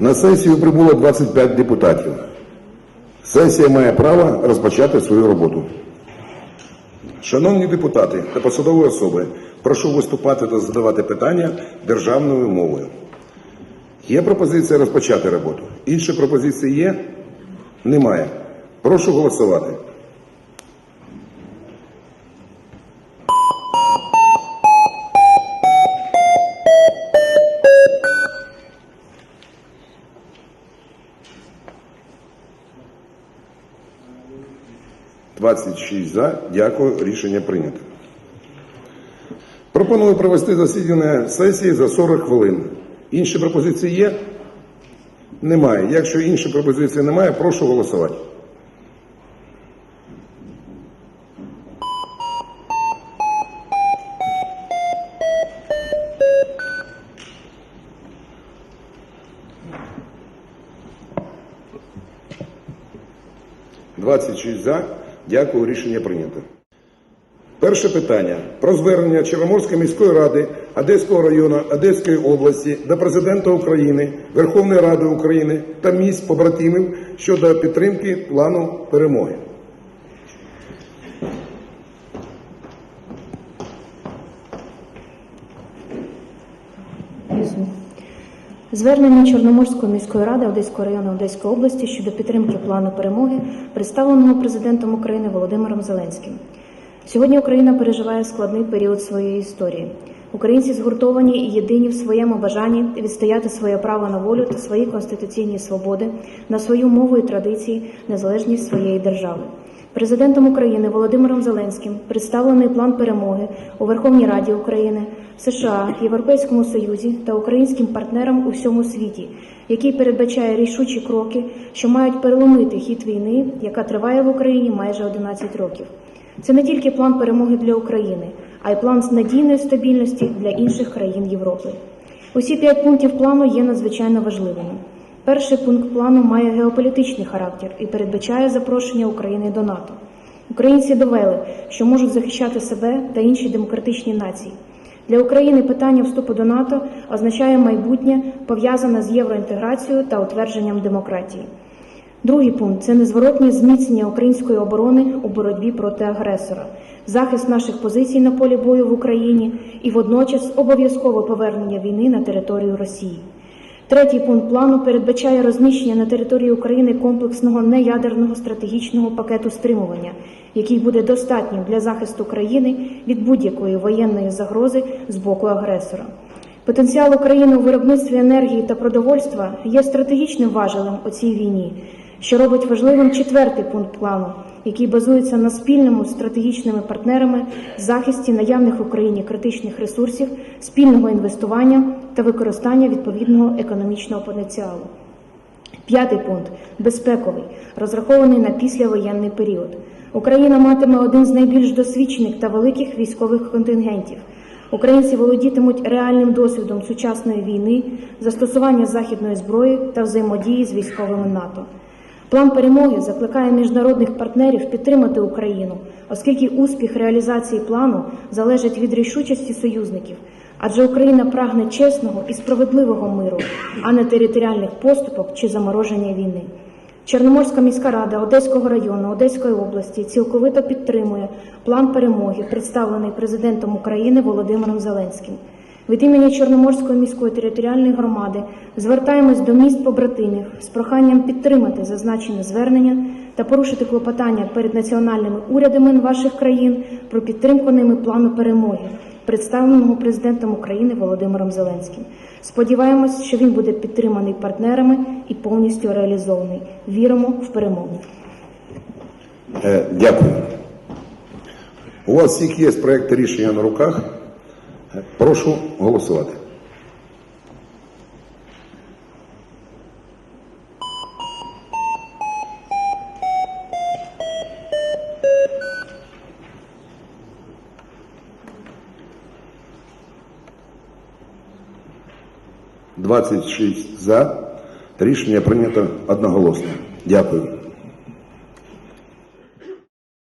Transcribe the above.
На сесію прибуло 25 депутатів. Сесія має право розпочати свою роботу. Шановні депутати та посадові особи, прошу виступати та задавати питання державною мовою. Є пропозиція розпочати роботу. Інші пропозиції є? Немає. Прошу голосувати. Двадцять шість за. Дякую. Рішення прийнято. Пропоную провести засідання сесії за 40 хвилин. Інші пропозиції є? Немає. Якщо інші пропозиції немає, прошу голосувати. Двадцять шість за. Дякую. Рішення прийнято. Перше питання про звернення Чорноморської міської ради Одеського району Одеської області до президента України, Верховної Ради України та міст побратимів щодо підтримки плану перемоги. Звернення Чорноморської міської ради Одеського району Одеської області щодо підтримки плану перемоги, представленого президентом України Володимиром Зеленським. Сьогодні Україна переживає складний період своєї історії. Українці згуртовані і єдині в своєму бажанні відстояти своє право на волю та свої конституційні свободи, на свою мову і традиції, незалежність своєї держави. Президентом України Володимиром Зеленським представлений план перемоги у Верховній Раді України, США, Європейському Союзі та українським партнерам у всьому світі, який передбачає рішучі кроки, що мають переломити хід війни, яка триває в Україні майже 11 років. Це не тільки план перемоги для України, а й план з надійної стабільності для інших країн Європи. Усі п'ять пунктів плану є надзвичайно важливими. Перший пункт плану має геополітичний характер і передбачає запрошення України до НАТО. Українці довели, що можуть захищати себе та інші демократичні нації. Для України питання вступу до НАТО означає майбутнє пов'язане з євроінтеграцією та утвердженням демократії. Другий пункт це незворотнє зміцнення української оборони у боротьбі проти агресора, захист наших позицій на полі бою в Україні і водночас обов'язкове повернення війни на територію Росії. Третій пункт плану передбачає розміщення на території України комплексного неядерного стратегічного пакету стримування, який буде достатнім для захисту країни від будь-якої воєнної загрози з боку агресора. Потенціал України у виробництві енергії та продовольства є стратегічним важелем у цій війні, що робить важливим четвертий пункт плану, який базується на спільному з стратегічними партнерами захисті наявних в Україні критичних ресурсів, спільного інвестування та використання відповідного економічного потенціалу. П'ятий пункт безпековий, розрахований на післявоєнний період. Україна матиме один з найбільш досвідчених та великих військових контингентів. Українці володітимуть реальним досвідом сучасної війни, застосування західної зброї та взаємодії з військовими НАТО. План перемоги закликає міжнародних партнерів підтримати Україну, оскільки успіх реалізації плану залежить від рішучості союзників, адже Україна прагне чесного і справедливого миру, а не територіальних поступок чи замороження війни. Чорноморська міська рада Одеського району Одеської області цілковито підтримує план перемоги, представлений президентом України Володимиром Зеленським. Від імені Чорноморської міської територіальної громади звертаємось до міст побратимів з проханням підтримати зазначене звернення та порушити клопотання перед національними урядами ваших країн про підтримку ними плану перемоги, представленого президентом України Володимиром Зеленським. Сподіваємось, що він буде підтриманий партнерами і повністю реалізований. Віримо в перемогу. Е, Дякую. У вас всіх є проєкти рішення на руках. Прошу голосувати. Двадцять шість за. Рішення прийнято одноголосно. Дякую.